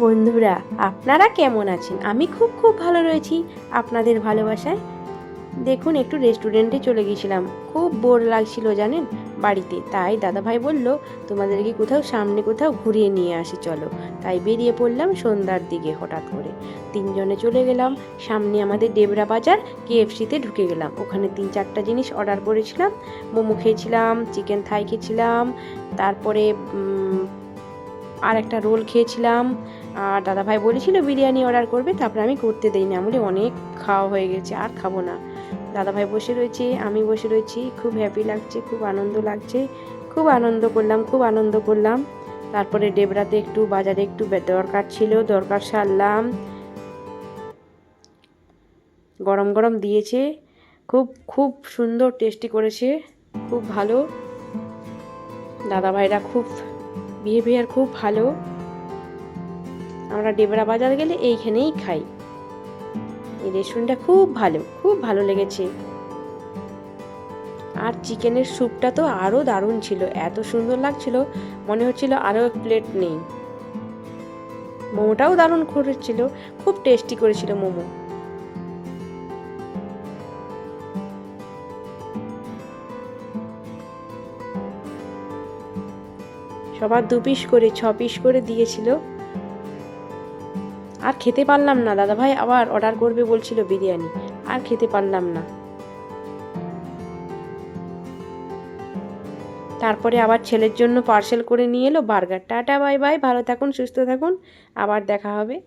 বন্ধুরা, আপনারা কেমন আছেন? আমি খুব খুব ভালো রয়েছি আপনাদের ভালোবাসায়। দেখুন, একটু রেস্টুরেন্টে চলে গেছিলাম। খুব বোর লাগছিল, জানেন? বাড়িতে। তাই দাদাভাই বলল, তোমাদেরকে কোথাও সামনে কোথাও ঘুরিয়ে নিয়ে আসি, চলো। তাই বেরিয়ে পড়লাম সন্ধ্যার দিকে হঠাৎ করে। তিনজনে চলে গেলাম। সামনে আমাদের ডেবরা বাজার, কেএফসিতে ঢুকে গেলাম। ওখানে তিন চারটা জিনিস অর্ডার করেছিলাম। মোমো খেয়েছিলাম চিকেন থাই খেয়েছিলাম। তারপরে আর একটা রোল খেয়েছিলাম। আর দাদাভাই বলেছিল, বিরিয়ানি অর্ডার করবে, তারপরে আমি করতে দেইনি আমি বলি, অনেক খাওয়া হয়ে গেছে, আর খাব না। দাদাভাই বসে রয়েছে, আমি বসে রয়েছি। খুব হ্যাপি লাগছে, খুব আনন্দ লাগছে। খুব আনন্দ করলাম, খুব আনন্দ করলাম। তারপরে ডেবরাতে একটু, বাজারে একটু দরকার ছিল, দরকার সারলাম। গরম গরম দিয়েছে। খুব খুব সুন্দর টেস্টি করেছে। খুব ভালো। দাদাভাইরা খুব বিহেভিয়ার খুব ভালো। আমরা ডেবরা বাজার গেলে এইখানেই খাই। এই রেস্টুরেন্টটা খুব ভালো খুব ভালো লেগেছে। আর চিকেনের স্যুপটা তো আরও দারুণ ছিল, এত সুন্দর লাগছিল, মনে হচ্ছিল আরও এক প্লেট নেই। মোমোটাও দারুণ করেছিল, খুব টেস্টি করেছিল মোমো। সবার দু পিস করে ছ পিস করে দিয়েছিল। আর খেতে পারলাম না। দাদাভাই আবার অর্ডার করবে বলছিল বিরিয়ানি। আর খেতে পারলাম না। তারপরে আবার ছেলের জন্য পার্সেল করে নিয়ে এলো বার্গার টাটা বাই বাই ভালো থাকুন, সুস্থ থাকুন। আবার দেখা হবে।